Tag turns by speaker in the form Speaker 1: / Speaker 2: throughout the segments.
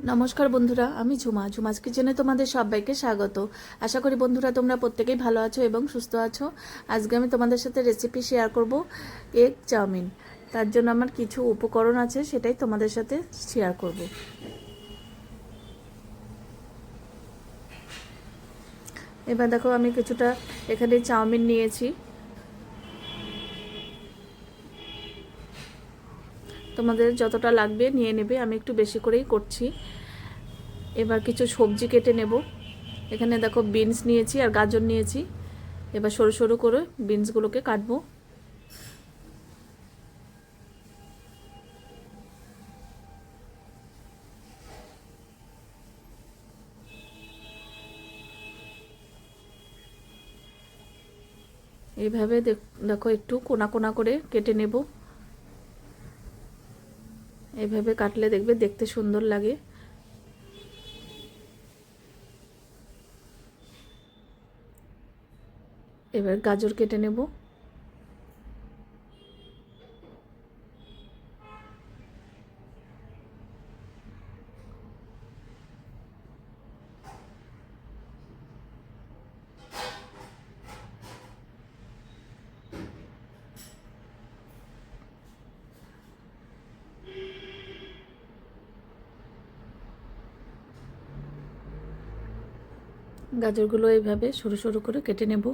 Speaker 1: নমস্কার বন্ধুরা, আমি ঝুমা। ঝুমাস কিচেনে তোমাদের সবাইকে স্বাগত। আশা করি বন্ধুরা তোমরা প্রত্যেকেই ভালো আছো এবং সুস্থ আছো। আজকে আমি তোমাদের সাথে রেসিপি শেয়ার করব এগ চাউমিন। তার জন্য আমার কিছু উপকরণ আছে, সেটাই তোমাদের সাথে শেয়ার করব। এবার দেখো আমি কিছুটা এখানে চাউমিন নিয়েছি। তোমাদের যতটা লাগবে নিয়ে নেবে, আমি একটু বেশি করেই করছি। এবার কিছু সবজি কেটে নেব। এখানে দেখো বিনস নিয়েছি আর গাজর নিয়েছি। এবার সরু সরু করে বিনসগুলোকে কাটবো। এইভাবে দেখো একটু কোনা কোনা করে কেটে নেব। এইভাবে কাটলে দেখবে দেখতে সুন্দর লাগে। এবার গাজর কেটে নেব। গাজরগুলো এইভাবে সরু সরু করে কেটে নেব।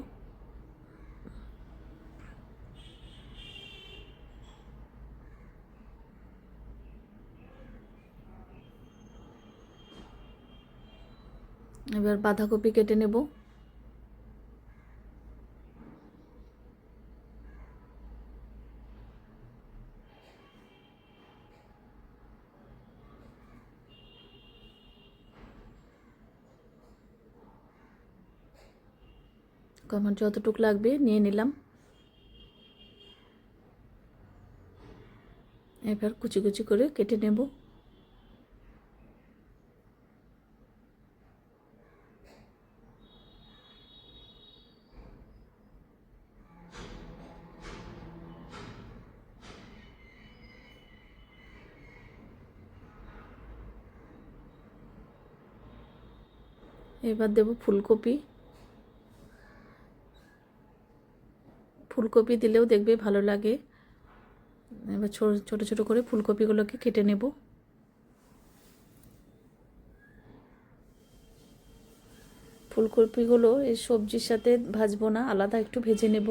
Speaker 1: এবার বাঁধাকপি কেটে নেব। আমার যতটুক লাগবে নিয়ে নিলাম। এবার কুচি কুচি করে কেটে নেব। এবার দেব ফুলকপি। ফুলকপি দিলেও দেখবে ভালো লাগে। এবার ছোট ছোট করে ফুলকপিগুলোকে কেটে নেব। ফুলকপিগুলো এই সবজির সাথে ভাজবো না, আলাদা একটু ভেজে নেব।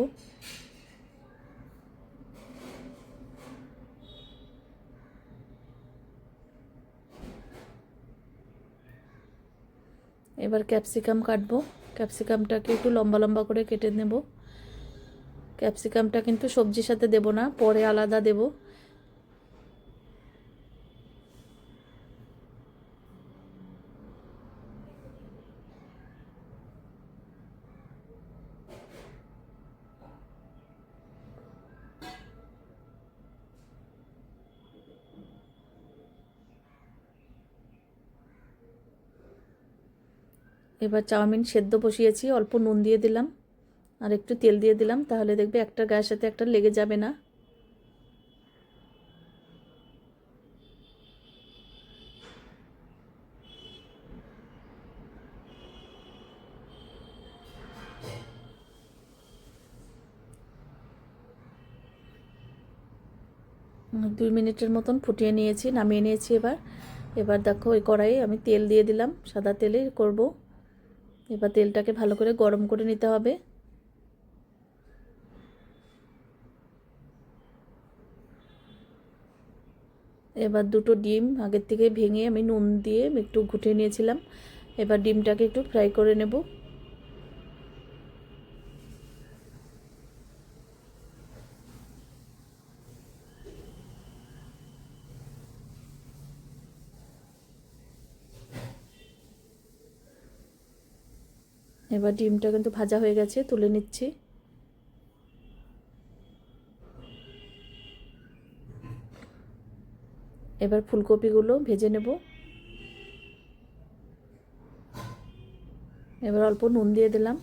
Speaker 1: এবার ক্যাপসিকাম কাটবো। ক্যাপসিকামটাকে একটু লম্বা লম্বা করে কেটে নেব। ক্যাপসিকামটা কিন্তু সবজির সাথে দেব না, পরে আলাদা দেব। এবার চাউমিন সেদ্ধ বসিয়েছি, অল্প নুন দিয়ে দিলাম। আর একটু তেল দিয়ে দিলাম, তাহলে দেখবে একটা গায়ের সাথে একটা লেগে যাবে না। দুই মিনিটের মতন ফুটিয়ে নিয়েছি, নামিয়ে নিয়েছি এবার। এবার দেখো ওই কড়াইয়ে আমি তেল দিয়ে দিলাম, সাদা তেলে করব। এবার তেলটাকে ভালো করে গরম করে নিতে হবে। এবার দুটো ডিম আগের থেকে ভেঙে আমি নুন দিয়ে একটু ঘুটে নিয়েছিলাম। এবার ডিমটাকে একটু ফ্রাই করে নেব। এবার ডিমটা কিন্তু ভাজা হয়ে গেছে, তুলে নিচ্ছি। এবার ফুলকপিগুলো ভেজে নেব। এবার অল্প নুন দিয়ে দিলাম।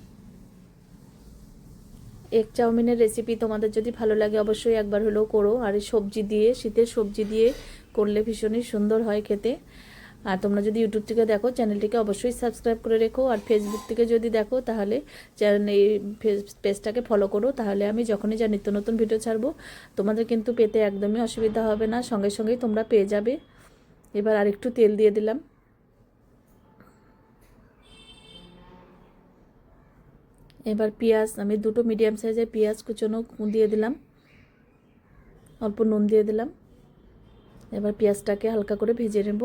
Speaker 1: এক চাউমিনের রেসিপি তোমাদের যদি ভালো লাগে অবশ্যই একবার হলেও করো। আর সবজি দিয়ে, শীতের সবজি দিয়ে করলে ভীষণই সুন্দর হয় খেতে। আর তোমরা যদি ইউটিউব থেকে দেখো, চ্যানেলটিকে অবশ্যই সাবস্ক্রাইব করে রেখো। আর ফেসবুক থেকে যদি দেখো, তাহলে এই পেজটাকে ফলো করো। তাহলে আমি যখনই যা নিত্য নতুন ভিডিও ছাড়বো, তোমাদের কিন্তু পেতে একদমই অসুবিধা হবে না। সঙ্গে সঙ্গেই তোমরা পেয়ে যাবে। এবার আরেকটু তেল দিয়ে দিলাম। এবার পেঁয়াজ, আমি দুটো মিডিয়াম সাইজের পেঁয়াজ কুচনো দিয়ে দিলাম। অল্প নুন দিয়ে দিলাম। এবার পেঁয়াজটাকে হালকা করে ভেজে নেব।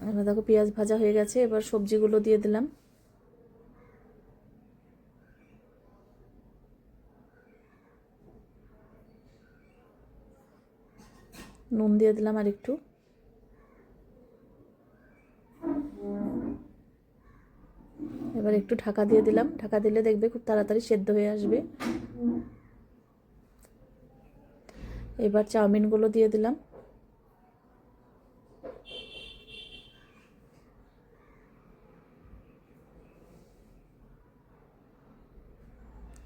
Speaker 1: এবার দেখো পেঁয়াজ ভাজা হয়ে গেছে, এবার সবজিগুলো দিয়ে দিলাম। নুন দিয়ে দিলাম আর একটু এবার একটু ঢাকা দিয়ে দিলাম। ঢাকা দিলে দেখবে খুব তাড়াতাড়ি সেদ্ধ হয়ে আসবে। এবার চাউমিনগুলো দিয়ে দিলাম।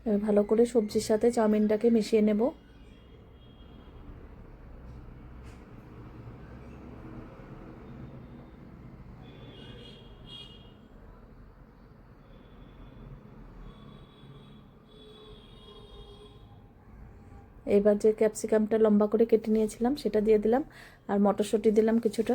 Speaker 1: ভালো করে সবজির সাথে চাউমিনটাকে মিশিয়ে নেব। এবার যে ক্যাপসিকামটা লম্বা করে কেটে নিয়েছিলাম, সেটা দিয়ে দিলাম। আর মটরশুঁটি দিলাম কিছুটা।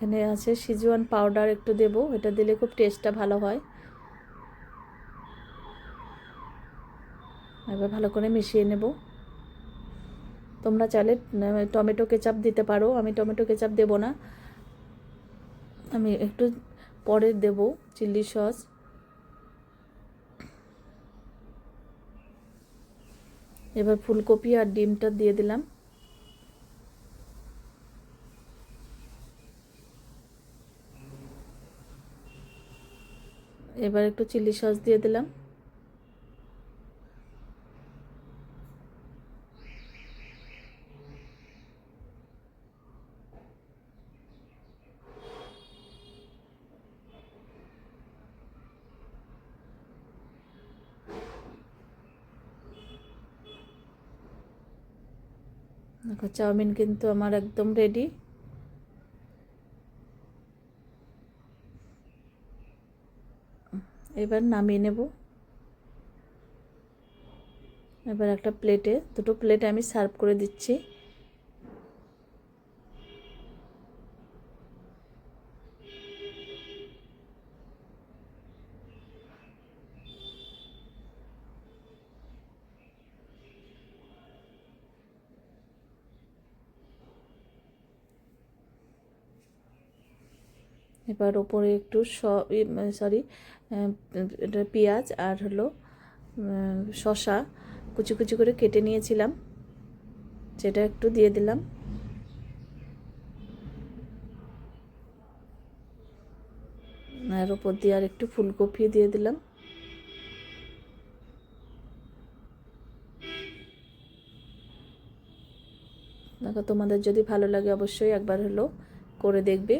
Speaker 1: এখানে আছে সিজুয়ান পাউডার একটু দেব, এটা দিলে খুব টেস্টটা ভালো হয়। এবার ভালো করে মিশিয়ে নেব। তোমরা চাইলে টমেটো কেচাপ দিতে পারো, আমি টমেটো কেচাপ দেব না। আমি একটু পরে দেব চিলি সস। এবার ফুলকপি আর ডিমটা দিয়ে দিলাম। এবার একটু চিলি সস দিয়ে দিলাম। দেখো চাউমিন কিন্তু আমার একদম রেডি এবার নামিয়ে নেব। এবার একটা প্লেটে দুটো প্লেটে আমি সার্ভ করে দিচ্ছি। এবার ওপরে একটু সরি এটা পেঁয়াজ আর হলো শশা কুচি কুচি করে কেটে নিয়েছিলাম। সেটা একটু দিয়ে দিলাম। আর ওপর দিয়ে আর একটু ফুলকপি দিয়ে দিলাম। দেখো, তোমাদের যদি ভালো লাগে অবশ্যই একবার হলো করে দেখবে।